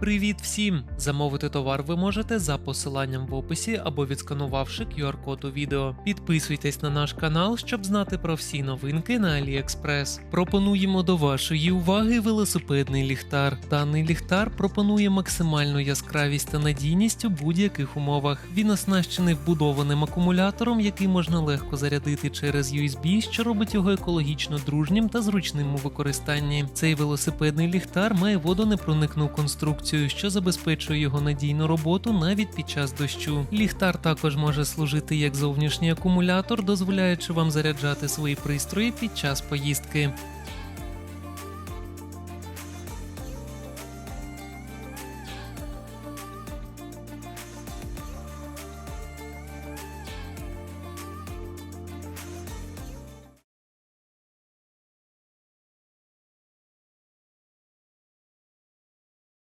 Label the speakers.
Speaker 1: Привіт всім! Замовити товар ви можете за посиланням в описі або відсканувавши QR-код у відео. Підписуйтесь на наш канал, щоб знати про всі новинки на AliExpress. Пропонуємо до вашої уваги велосипедний ліхтар. Даний ліхтар пропонує максимальну яскравість та надійність у будь-яких умовах. Він оснащений вбудованим акумулятором, який можна легко зарядити через USB, що робить його екологічно дружнім та зручним у використанні. Цей велосипедний ліхтар має водонепроникну конструкцію, що забезпечує його надійну роботу навіть під час дощу. Ліхтар також може служити як зовнішній акумулятор, дозволяючи вам заряджати свої пристрої під час поїздки.